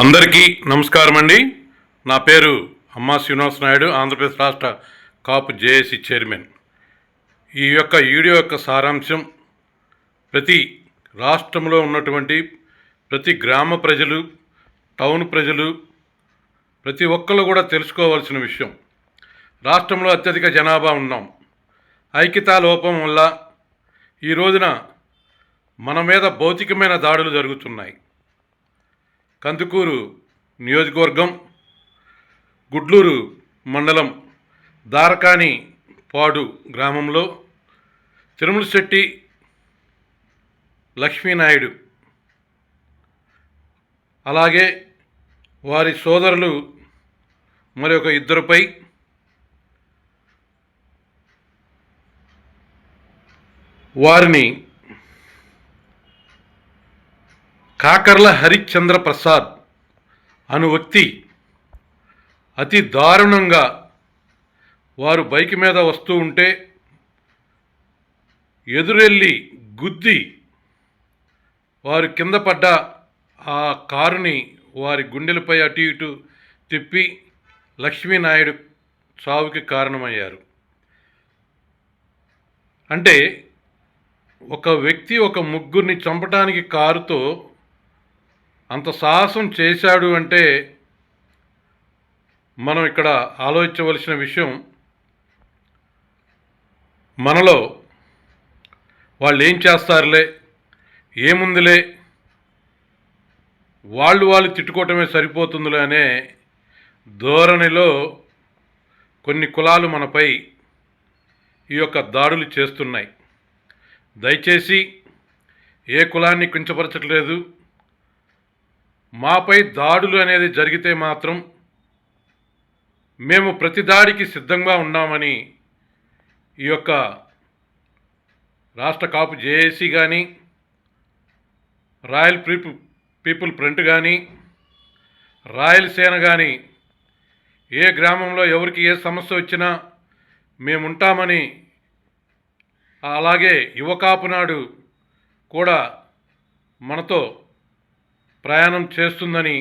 అందరికీ నమస్కారం అండి. నా పేరు అమ్మా శ్రీనివాస్ నాయుడు ఆంధ్రప్రదేశ్ రాష్ట్ర కాపు జేఏసీ చైర్మన్. ఈ యొక్క వీడియో యొక్క సారాంశం ప్రతి రాష్ట్రంలో ఉన్నటువంటి ప్రతి గ్రామ ప్రజలు టౌన్ ప్రజలు ప్రతి ఒక్కరు కూడా తెలుసుకోవాల్సిన విషయం. రాష్ట్రంలో అత్యధిక జనాభా ఉన్నాం. ఐక్యతా లోపం వల్ల ఈ రోజున మన మీద భౌతికమైన దాడులు జరుగుతున్నాయి. కందుకూరు నియోజకవర్గం గుడ్లూరు మండలం దారకాని పాడు గ్రామంలో తిరుమల శెట్టి లక్ష్మీనాయుడు అలాగే వారి సోదరులు మరి ఒక ఇద్దరుపై వారిని కాకర్ల హరిశ్చంద్ర ప్రసాద్ అను వ్యక్తి అతి దారుణంగా వారు బైక్ మీద వస్తూ ఉంటే ఎదురెళ్ళి గుద్ది వారు కింద పడ్డ ఆ కారుని వారి గుండెలపై అటు ఇటు తిప్పి లక్ష్మీనాయుడు చావుకి కారణమయ్యారు. అంటే ఒక వ్యక్తి ఒక ముగ్గురిని చంపడానికి కారుతో అంత సాహసం చేశాడు అంటే మనం ఇక్కడ ఆలోచించవలసిన విషయం మనలో వాళ్ళు ఏం చేస్తారులే ఏముందిలే వాళ్ళు వాళ్ళు తిట్టుకోవటమే సరిపోతుందిలే అనే ధోరణిలో కొన్ని కులాలు మనపై ఈ యొక్క దాడులు చేస్తున్నాయి. దయచేసి ఏ కులాన్ని కించపరచట్లేదు. మాపై దాడులు అనేది జరిగితే మాత్రం మేము ప్రతి దాడికి సిద్ధంగా ఉన్నామని ఈ యొక్క రాష్ట్ర కాపు జేఏసీ కానీ రాయల్ పీపుల్ పీపుల్ ఫ్రంట్ కానీ రాయలసేన కానీ ఏ గ్రామంలో ఎవరికి ఏ సమస్య వచ్చినా మేముంటామని అలాగే యువకాపు నాడు కూడా మనతో ప్రయాణం చేస్తుందని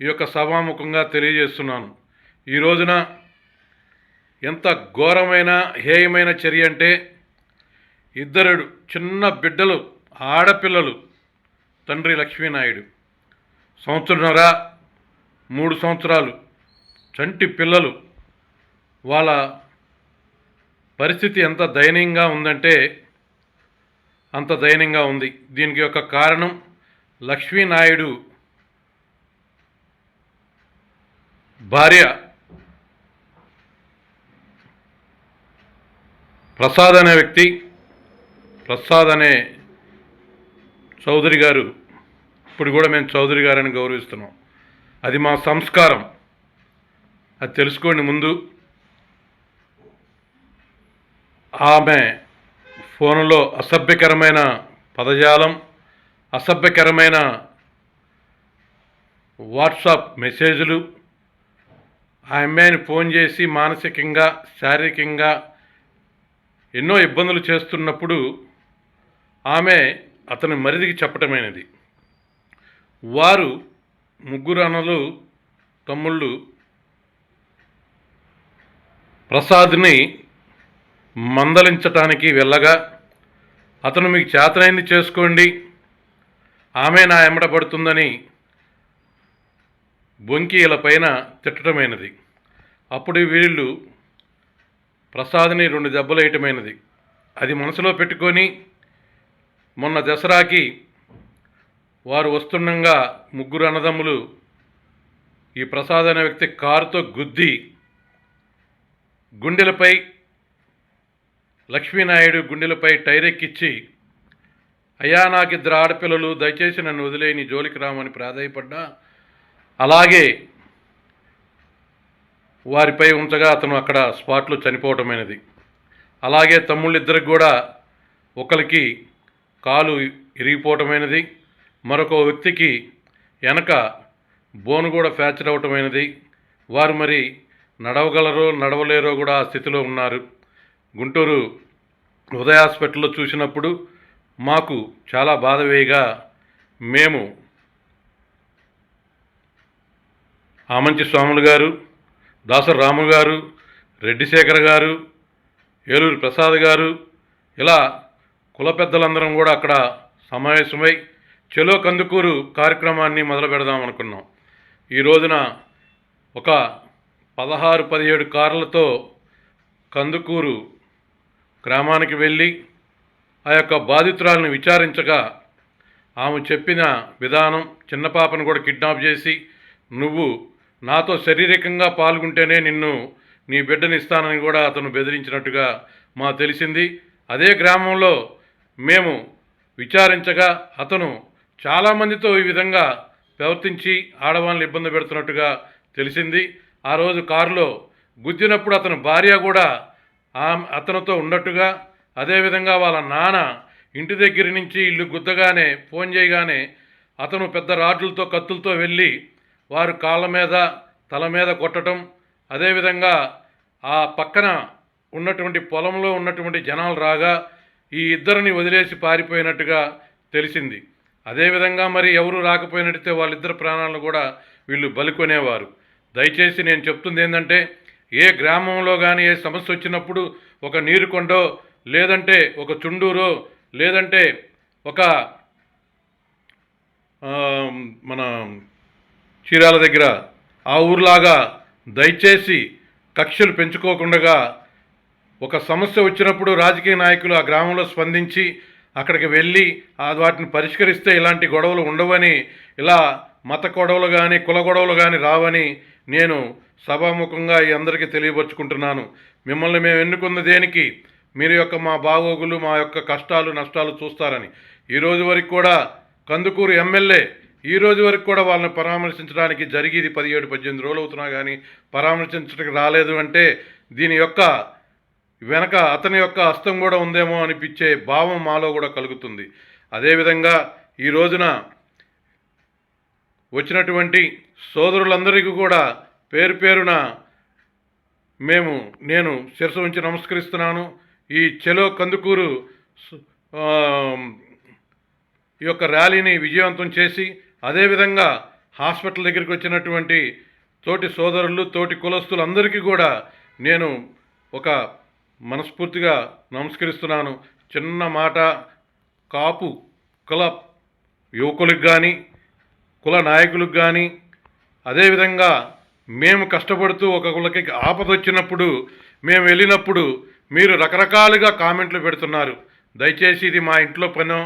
ఈ యొక్క సభాముఖంగా తెలియజేస్తున్నాను. ఈ రోజున ఎంత ఘోరమైన హేయమైన చర్య అంటే ఇద్దరు చిన్న బిడ్డలు ఆడపిల్లలు తండ్రి లక్ష్మీనాయుడు. సంవత్సరంన్నర మూడు సంవత్సరాలు చంటి పిల్లలు. వాళ్ళ పరిస్థితి ఎంత దయనీయంగా ఉందంటే అంత దయనీయంగా ఉంది. దీనికి యొక్క కారణం లక్ష్మీనాయుడు భార్య ప్రసాద్ అనే వ్యక్తి ప్రసాద్ అనే చౌదరి గారు ఇప్పుడు కూడా మేము చౌదరి గారని గౌరవిస్తున్నాం. అది మా సంస్కారం. అది తెలుసుకోండి ముందు. ఆమె ఫోన్లో అసభ్యకరమైన పదజాలం అసభ్యకరమైన వాట్సాప్ మెసేజ్లు. ఆ అమ్మాయిని ఫోన్ చేసి మానసికంగా శారీరకంగా ఎన్నో ఇబ్బందులు చేస్తున్నప్పుడు ఆమె అతని మరిదికి చెప్పటమైనది. వారు ముగ్గురు అన్నలు తమ్ముళ్ళు ప్రసాద్ని మందలించటానికి వెళ్ళగా అతను మీకు చేతనైంది చేసుకోండి. ఆమె నా ఎమ్మడ పడుతుందని బొంకీల పైన తిట్టడమైనది అప్పుడు వీళ్ళు ప్రసాద్ని రెండు దెబ్బలు వేయటమైనది. అది మనసులో పెట్టుకొని మొన్న దసరాకి వారు వస్తుండగా ముగ్గురు అన్నదమ్ములు ఈ ప్రసాద్ అనే వ్యక్తి కారుతో గుద్ది గుండెలపై లక్ష్మీనాయుడు గుండెలపై టైరెక్కిచ్చి అయ్యా నాకు ఇద్దరు ఆడపిల్లలు దయచేసి నన్ను వదిలేని జోలికి రామని ప్రాధాయపడ్డా. అలాగే వారిపై ఉంచగా అతను అక్కడ స్పాట్లో చనిపోవటమైనది. అలాగే తమ్ముళ్ళిద్దరికి కూడా ఒకరికి కాలు ఇరిగిపోవటమైనది మరొక వ్యక్తికి వెనక బోను కూడా ఫ్యాక్చర్ అవటమైనది. వారు మరి నడవగలరో నడవలేరో కూడా ఆ స్థితిలో ఉన్నారు. గుంటూరు ఉదయ హాస్పిటల్లో చూసినప్పుడు మాకు చాలా బాధ వేయగా మేము ఆమంచి స్వాములు గారు దాసరి రాము గారు రెడ్డిశేఖర్ గారు ఏలూరు ప్రసాద్ గారు ఇలా కుల పెద్దలందరం కూడా అక్కడ సమావేశమై చెలో కందుకూరు కార్యక్రమాన్ని మొదలు పెడదాం అనుకున్నాం. ఈ రోజున ఒక పదహారు పదిహేడు కార్లతో కందుకూరు గ్రామానికి వెళ్ళి ఆ యొక్క బాధితురాలను విచారించగా ఆమె చెప్పిన విధానం చిన్న పాపను కూడా కిడ్నాప్ చేసి నువ్వు నాతో శారీరకంగా పాల్గొంటేనే నిన్ను నీ బిడ్డని ఇస్తానని కూడా అతను బెదిరించినట్టుగా మా తెలిసింది. అదే గ్రామంలో మేము విచారించగా అతను చాలామందితో ఈ విధంగా ప్రవర్తించి ఆడవాళ్ళని ఇబ్బంది పెడుతున్నట్టుగా తెలిసింది. ఆ రోజు కారులో గుద్దినప్పుడు అతని భార్య కూడా అతనితో ఉన్నట్టుగా అదేవిధంగా వాళ్ళ నాన్న ఇంటి దగ్గర నుంచి ఇల్లు గుద్దగానే ఫోన్ చేయగానే అతను పెద్ద రాడ్లతో కత్తులతో వెళ్ళి వారు కాళ్ళ మీద తల మీద కొట్టడం అదేవిధంగా ఆ పక్కన ఉన్నటువంటి పొలంలో ఉన్నటువంటి జనాలు రాగా ఈ ఇద్దరిని వదిలేసి పారిపోయినట్టుగా తెలిసింది. అదేవిధంగా మరి ఎవరు రాకపోయినట్టయితే వాళ్ళిద్దరు ప్రాణాలను కూడా వీళ్ళు బలికొనేవారు. దయచేసి నేను చెప్తుంది ఏంటంటే ఏ గ్రామంలో కానీ ఏ సమస్య వచ్చినప్పుడు ఒక నీరు కొండో లేదంటే ఒక చుండూరు లేదంటే ఒక మన చీరాల దగ్గర ఆ ఊర్లాగా దయచేసి కక్షలు పెంచుకోకుండా ఒక సమస్య వచ్చినప్పుడు రాజకీయ నాయకులు ఆ గ్రామంలో స్పందించి అక్కడికి వెళ్ళి ఆ వాటిని పరిష్కరిస్తే ఇలాంటి గొడవలు ఉండవని ఇలా మత గొడవలు కానీ కుల గొడవలు కానీ రావని నేను సభాముఖంగా ఈ అందరికీ తెలియపరుచుకుంటున్నాను. మిమ్మల్ని మేము ఎన్నుకున్న దేనికి మీరు యొక్క మా బాగోగులు మా యొక్క కష్టాలు నష్టాలు చూస్తారని. ఈరోజు వరకు కూడా కందుకూరు ఎమ్మెల్యే ఈ రోజు వరకు కూడా వాళ్ళని పరామర్శించడానికి జరిగేది పదిహేడు పద్దెనిమిది రోజులు అవుతున్నా కానీ పరామర్శించడానికి రాలేదు అంటే దీని యొక్క వెనక అతని యొక్క హస్తం కూడా ఉందేమో అనిపించే భావం మాలో కూడా కలుగుతుంది. అదేవిధంగా ఈ రోజున వచ్చినటువంటి సోదరులందరికీ కూడా పేరు పేరున మేము నేను శిరసు ఉంచి నమస్కరిస్తున్నాను. ఈ చెలో కందుకూరు ఈ యొక్క ర్యాలీని విజయవంతం చేసి అదేవిధంగా హాస్పిటల్ దగ్గరికి వచ్చినటువంటి తోటి సోదరులు తోటి కులస్తులందరికీ కూడా నేను ఒక మనస్ఫూర్తిగా నమస్కరిస్తున్నాను. చిన్న మాట కాపు కుల యువకులకు కానీ కుల నాయకులకు కానీ అదేవిధంగా మేము కష్టపడుతూ ఒక కులకి ఆపద వచ్చినప్పుడు మేము వెళ్ళినప్పుడు మీరు రకరకాలుగా కామెంట్లు పెడుతున్నారు. దయచేసి ఇది మా ఇంట్లో పనో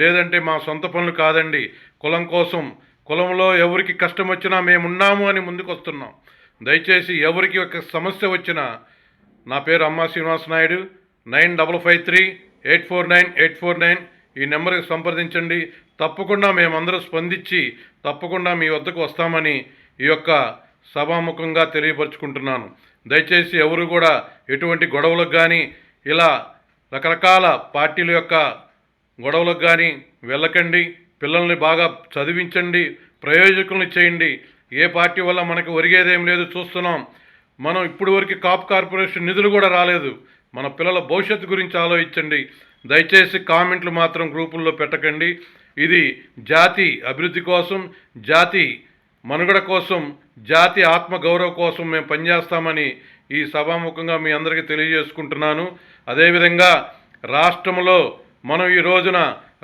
లేదంటే మా సొంత పనులు కాదండి. కులం కోసం కులంలో ఎవరికి కష్టం వచ్చినా మేమున్నాము అని ముందుకు వస్తున్నాం దయచేసి ఎవరికి ఒక సమస్య వచ్చినా నా పేరు అమ్మా Srinivasa Naidu nine double five three eight four nine eight four nine ఈ నెంబర్కి సంప్రదించండి. తప్పకుండా మేమందరూ స్పందించి తప్పకుండా మీ వద్దకు వస్తామని ఈ యొక్క సభాముఖంగా తెలియపరుచుకుంటున్నాను. దయచేసి ఎవరు కూడా ఎటువంటి గొడవలకు కానీ ఇలా రకరకాల పార్టీల యొక్క గొడవలకు కానీ వెళ్ళకండి పిల్లల్ని బాగా చదివించండి ప్రయోజకులను చేయండి. ఏ పార్టీ వల్ల మనకు ఒరిగేదేం లేదు చూస్తున్నాం. మనం ఇప్పుడు వరకు కాప్ కార్పొరేషన్ నిధులు కూడా రాలేదు. మన పిల్లల భవిష్యత్తు గురించి ఆలోచించండి. దయచేసి కామెంట్లు మాత్రం గ్రూపుల్లో పెట్టకండి. ఇది జాతి అభివృద్ధి కోసం జాతి మనుగడ కోసం జాతి ఆత్మ గౌరవ కోసం మేము పనిచేస్తామని ఈ సభాముఖంగా మీ అందరికీ తెలియజేసుకుంటున్నాను. అదేవిధంగా రాష్ట్రంలో మనం ఈ రోజున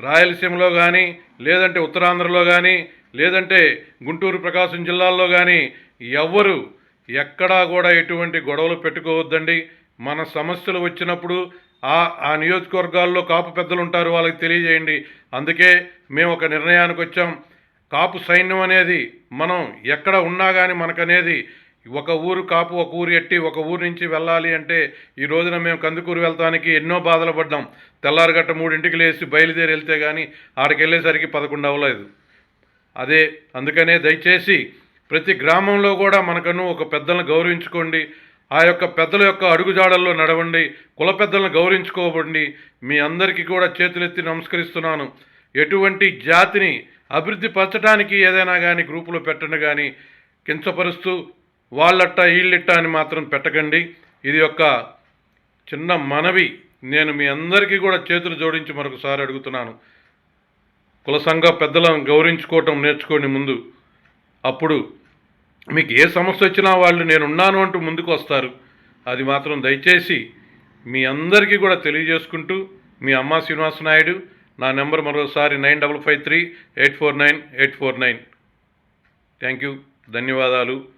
రాయలసీమలో కానీ లేదంటే ఉత్తరాంధ్రలో కానీ లేదంటే గుంటూరు ప్రకాశం జిల్లాల్లో కానీ ఎవ్వరు ఎక్కడా కూడా ఎటువంటి గొడవలు పెట్టుకోవద్దండి. మన సమస్యలు వచ్చినప్పుడు ఆ ఆ నియోజకవర్గాల్లో కాపు పెద్దలు ఉంటారు వాళ్ళకి తెలియజేయండి. అందుకే మేము ఒక నిర్ణయానికి వచ్చాం. కాపు సైన్యం అనేది మనం ఎక్కడ ఉన్నా కానీ మనకనేది ఒక ఊరు కాపు ఒక ఊరు ఎట్టి ఒక ఊరు నుంచి వెళ్ళాలి అంటే ఈ రోజున మేము కందుకూరు వెళ్తానికి ఎన్నో బాధలు పడ్డాం. తెల్లారగట్ట మూడింటికి లేచి బయలుదేరి వెళ్తే కానీ ఆడికి వెళ్ళేసరికి పదకొండు అవ్వలేదు. అదే అందుకనే దయచేసి ప్రతి గ్రామంలో కూడా మనకను ఒక పెద్దలను గౌరవించుకోండి. ఆ యొక్క పెద్దల యొక్క అడుగుజాడల్లో నడవండి. కుల పెద్దలను గౌరవించుకోబండి మీ అందరికీ కూడా చేతులెత్తి నమస్కరిస్తున్నాను. ఎటువంటి జాతిని అభివృద్ధి పరచడానికి ఏదైనా కానీ గ్రూపులో పెట్టండి కానీ కించపరుస్తూ వాళ్ళట్ట వీళ్ళిట్ట అని మాత్రం పెట్టకండి. ఇది యొక్క చిన్న మనవి. నేను మీ అందరికీ కూడా చేతులు జోడించి మరొకసారి అడుగుతున్నాను. కుల సంఘ పెద్దలను గౌరవించుకోవటం నేర్చుకోండి ముందు. అప్పుడు మీకు ఏ సమస్య వచ్చినా వాళ్ళు నేను ఉన్నాను అంటూ ముందుకు వస్తారు. అది మాత్రం దయచేసి మీ అందరికీ కూడా తెలియజేసుకుంటూ మీ అమ్మ శ్రీనివాస నాయుడు నా నెంబర్ మరోసారి nine double five three eight four nine eight four nine. Thank you. ధన్యవాదాలు.